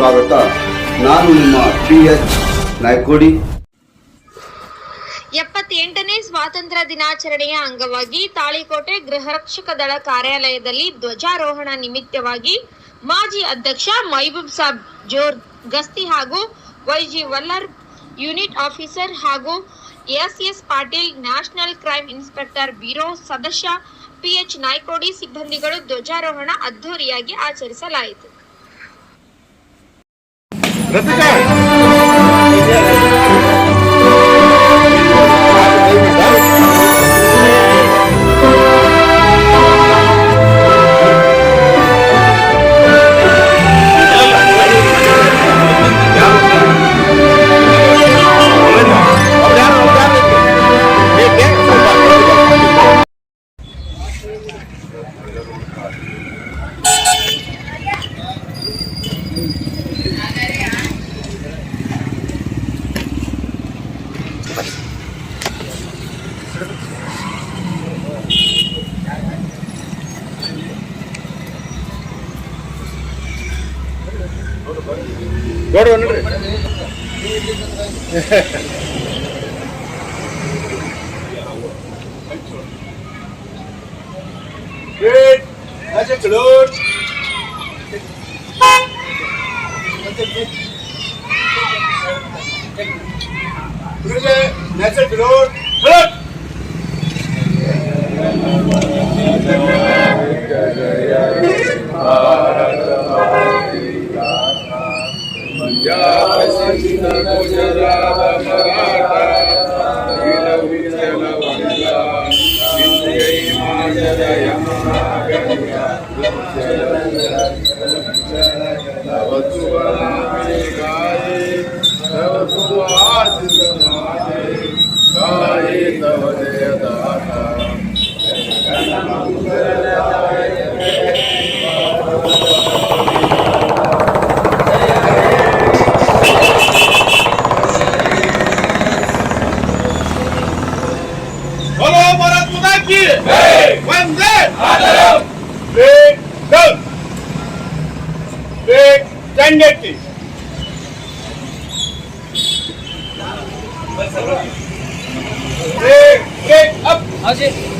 ಸ್ವಾಗತ. ನಾನು ನಿಮ್ಮ ಪಿ ಎಚ್ ನಾಯ್ಕೋಡಿ. ಎಪ್ಪತ್ತೆಂಟನೇ ಸ್ವಾತಂತ್ರ್ಯ ದಿನಾಚರಣೆಯ ಅಂಗವಾಗಿ ತಾಳಿಕೋಟೆ ಗೃಹರಕ್ಷಕ ದಳ ಕಾರ್ಯಾಲಯದಲ್ಲಿ ಧ್ವಜಾರೋಹಣ ನಿಮಿತ್ತವಾಗಿ ಮಾಜಿ ಅಧ್ಯಕ್ಷ ಮೈಬೂಬ್ ಸಾಬ್ ಜೋರ್ ಗಸ್ತಿ ಹಾಗೂ ವೈಜಿ ವಲ್ಲರ್ ಯೂನಿಟ್ ಆಫೀಸರ್ ಹಾಗೂ S S Patil national crime inspector bureau ಸದಸ್ಯ ಪಿಎಚ್ ನಾಯ್ಕೋಡಿ ಸಿಬ್ಬಂದಿಗಳು ಧ್ವಜಾರೋಹಣ ಅದ್ಧೂರಿಯಾಗಿ ಆಚರಿಸಲಾಯಿತು. 对不对？ನೋಡ್ರಿ ನೋಡ್ರಿ ನ್ಯಾಚುರಲ್ ರೋಡ್ Hadi.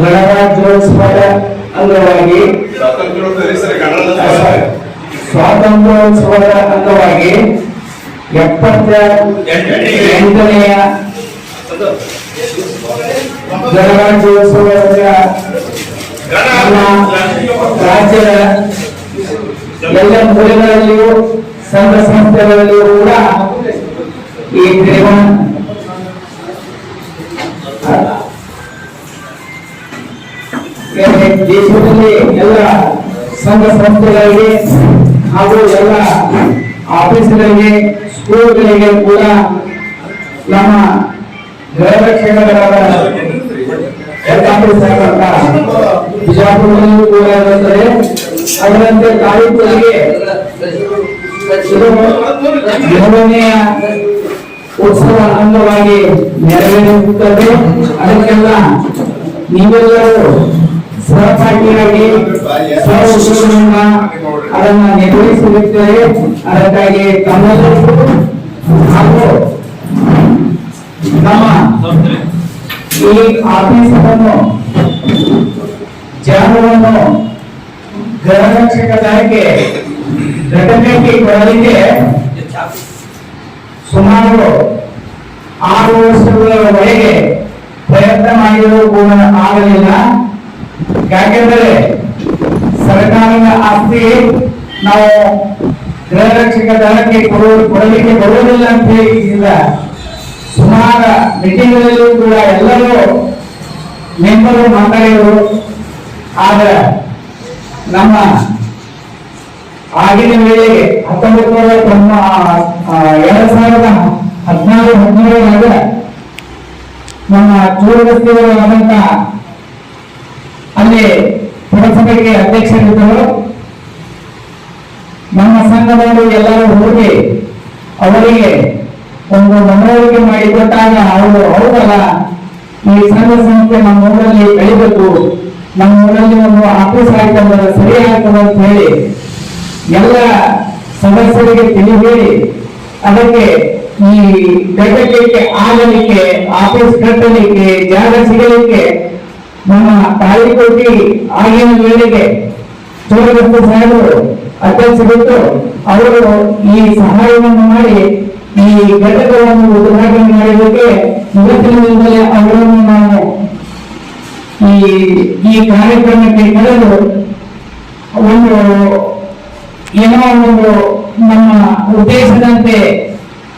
ಗಣರಾಜ್ಯೋತ್ಸವದ ಅಂಗವಾಗಿ ಸ್ವಾತಂತ್ರ್ಯೋತ್ಸವದ ಅಂಗವಾಗಿ ಎಪ್ಪತ್ತ ಎಂಟನೆಯ ಗಣರಾಜ್ಯೋತ್ಸವದ ರಾಜ್ಯದ ಎಲ್ಲ ಮೂಲೆಗಳಲ್ಲಿಯೂ ಸಂಘ ಸಂಸ್ಥೆಗಳಲ್ಲಿಯೂ ಕೂಡ ಈ ತ್ರಿವರ್ಣ ದೇಶದಲ್ಲಿ ಎಲ್ಲ ಸಂಘ ಸಂಸ್ಥೆಗಳಿಗೆ ಹಾಗೂ ಎಲ್ಲ ಆಫೀಸ್ಗಳಿಗೆ, ಸ್ಕೂಲ್ಗಳಿಗೆ ಕೂಡ ನಮ್ಮ ಯಥಾಪರಿಸತಕ್ಕಂಥ ಬಿಜಾಪುರದಲ್ಲೂ ಕೂಡ ಇರುತ್ತದೆ ಅದರಂತೆ ತಾಲೂಕಿಗೆ ಇದು ಮೂರನೆಯ ಉತ್ಸವ ಅಂಗವಾಗಿ ನೆರವೇರುತ್ತದೆ ಅದಕ್ಕೆಲ್ಲ ನೀವೆಲ್ಲರೂ ಸಹಪಾಠಿಯಾಗಿ ಸಹೋದ್ಯೋಗದಿಂದ ಅದನ್ನ ನಿರ್ವಹಿಸಲಿದ್ದಾರೆ ಅದಕ್ಕಾಗಿ ತಮ್ಮೆಲ್ಲರಿಗೂ ಹಾಗೂ ನಮ್ಮ ಈ ಆಫೀಸನ್ನು ಜಾಗವನ್ನು ಗಣರಕ್ಷಕ ದಳಕ್ಕೆ ಘಟನೆಗೆ ಕೊಡಲಿಕ್ಕೆ ಸುಮಾರು ಆರು ವರ್ಷಗಳವರೆಗೆ ಪ್ರಯತ್ನ ಮಾಡಿದರೂ ಕೂಡ ಆಗಲಿಲ್ಲ ಯಾಕೆಂದರೆ ಸರ್ಕಾರದ ಆಸ್ತಿ ನಾವು ಗೃಹ ರಕ್ಷಕ ದಳಕ್ಕೆ ಕೊಡಲಿಕ್ಕೆ ಬರುವುದಿಲ್ಲ ಅಂತ ಹೇಳಿ ಸುಮಾರ ಮೀಟಿಂಗ್ಗಳಲ್ಲೂ ಕೂಡ ಎಲ್ಲರೂ ಮೆಂಬರು ಮಾತಾಡಿದರು. ಆದ್ರೆ ನಮ್ಮ ಆಗಿನ ವೇಳೆಗೆ ಹತ್ತೊಂಬತ್ತು ಆ, ಎರಡ್ ಸಾವಿರದ ಹದಿನಾರು ಹದಿನೇಳರಾಗ ನಮ್ಮ ಚೂರು ಆದಂತ ಅಧ್ಯಕ್ಷರಿದ್ದರು ನಮ್ಮ ಸಂಘದವರು ಎಲ್ಲರೂ ಹೋಗಿ ಅವರಿಗೆ ಒಂದು ಮನವರಿಕೆ ಮಾಡಿಕೊಟ್ಟಾಗ ಅವರು ಹೌದಲ್ಲ? ಈ ಸಂಘ ಸಂಸ್ಥೆ ನಮ್ಮ ಊರಲ್ಲಿ ಕಳಿಬೇಕು ನಮ್ಮ ಊರಲ್ಲಿ ಒಂದು ಆಫೀಸ್ ಆಯ್ತಂದ್ರೆ ಸರಿ ಆಯ್ತದೆ ಅಂತ ಹೇಳಿ ಎಲ್ಲ ಸದಸ್ಯರಿಗೆ ತಿಳಿ ಹೇಳಿ ಅದಕ್ಕೆ ಈ ಕಟ್ಟಲಿಕ್ಕೆ ಆಗಲಿಕ್ಕೆ, ಆಫೀಸ್ ಕಟ್ಟಲಿಕ್ಕೆ, ಜಾಗ ಸಿಗಲಿಕ್ಕೆ ನಮ್ಮ ತಾಳಿಕೋಟಿ ಆಗಿನ ವೇಳೆಗೆ ಚೋರಗಸ್ತ ಸಾಹೇಬರು ಅಧ್ಯಕ್ಷರಿದ್ದು ಅವರು ಈ ಸಹಾಯವನ್ನು ಮಾಡಿ ಈ ಘಟಕವನ್ನು ಉದ್ಘಾಟನೆ ಮಾಡಿದಕ್ಕೆ ಇವತ್ತಿನಿಂದಲೇ ಅವರನ್ನು ನಾವು ಈ ಈ ಕಾರ್ಯಕ್ರಮಕ್ಕೆ ಕರೆದು ಒಂದು, ಏನೋ ಒಂದು ನಮ್ಮ ಉದ್ದೇಶದಂತೆ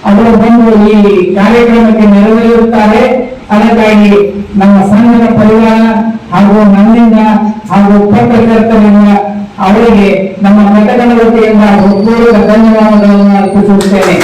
ಅವರು ಬಂದು ಈ ಕಾರ್ಯಕ್ರಮಕ್ಕೆ ನೆರವೇರುತ್ತಾರೆ. ಅದಕ್ಕಾಗಿ ನಮ್ಮ ಸಂಘದ ಪರಿವಾರ ಹಾಗೂ ನನ್ನಿಂದ ಹಾಗೂ ಪತ್ರಕರ್ತರಿಂದ ಅವರಿಗೆ ನಮ್ಮ ಘಟಕದ ವತಿಯಿಂದ ಧನ್ಯವಾದಗಳನ್ನು ಅರ್ಪಿಸುತ್ತೇನೆ.